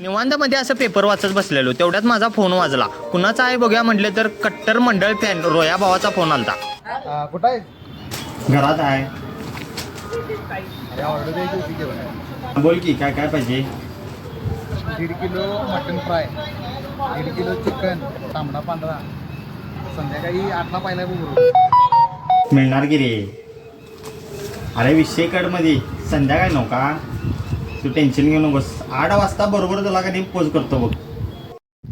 निवांतमध्ये असं पेपर वाचत बसलेलो तेवढ्यात माझा फोन वाजला. कुणाचा आहे बघूया म्हटलं तर कट्टर मंडळ फॅन रोया भावाचा फोन आलता. कुठं आहे? घरात आहे. ऑर्डर बोल की काय काय पाहिजे? दीड किलो मटन फ्राय दीड किलो चिकन तांबडा पांढरा. संध्याकाळी आठला पाहिला मिळणार की रे? अरे विषयमध्ये संध्याकाळी नव्हता तू टेन्शन घेऊ नकोस. आठ वाजता बरोबर तुला का नाही पोच करतो बघ.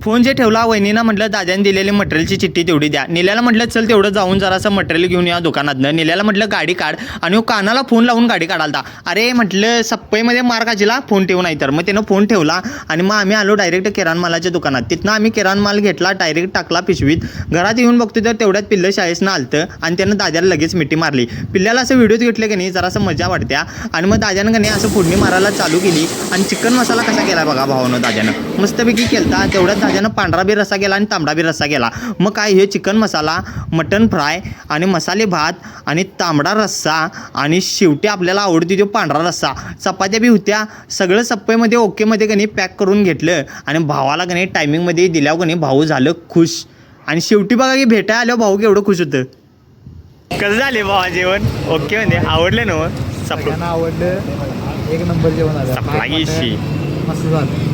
फोन जे ठेवला वहिनीनं म्हटलं दादाने दिलेली मटेरियलची चिठ्ठी तेवढी द्या. निल्याला म्हटलं चल तेवढं जाऊन जरासं मटेरियल घेऊन या दुकानातनं. निल्याला म्हटलं गाडी काढ. आणि कानाला फोन लावून गाडी काढालता अरे म्हटलं सप्पईमध्ये मार काजीला फोन ठेवू नाही तर मग त्यानं फोन ठेवला आणि मग आम्ही आलो डायरेक्ट किराण मालाच्या दुकानात. तिथनं आम्ही किराण माल घेतला डायरेक्ट टाकला पिशवीत. घरात येऊन बघतो तर तेवढ्यात पिल्लं शाळेसनं आलतं आणि त्यानं दाद्याला लगेच मिठी मारली. पिल्ल्याला असं व्हिडिओज घेतले की नाही जरासं मजा वाटत्या. आणि मग दाद्यानं की नाही असं फोडणी मारायला चालू केली. आणि चिकन मसाला कसा केला बघा भावानं दाद्यानं. मस्तपैकी केलता तेवढ्यात दाद्यानं पांढरा बी रस्सा गेला आणि तांबडा बी रस्सा गेला मग काय हे चिकन मसाला मटन फ्राय आणि मसाले भात आणि तांबडा रस्सा आणि शेवटी आपल्याला आवडती तो पांढरा रस्सा. चपात्या बी होत्या. सगळं सप्पईमध्ये ओकेमध्ये का नाही पॅक करून घेतलं आणि भावाला नाही टायमिंगमध्ये दिल्यावर का नाही भाऊ झालं खुश. आणि शेवटी बघा की भेटायला आल्यावर भाऊ केवढं खुश होतं. कसं झाले भावा जेवण? ओके म्हणजे आवडलं ना सप सगळ्यांना आवडलं. एक नंबर जेवण आलं. मस्त झालं.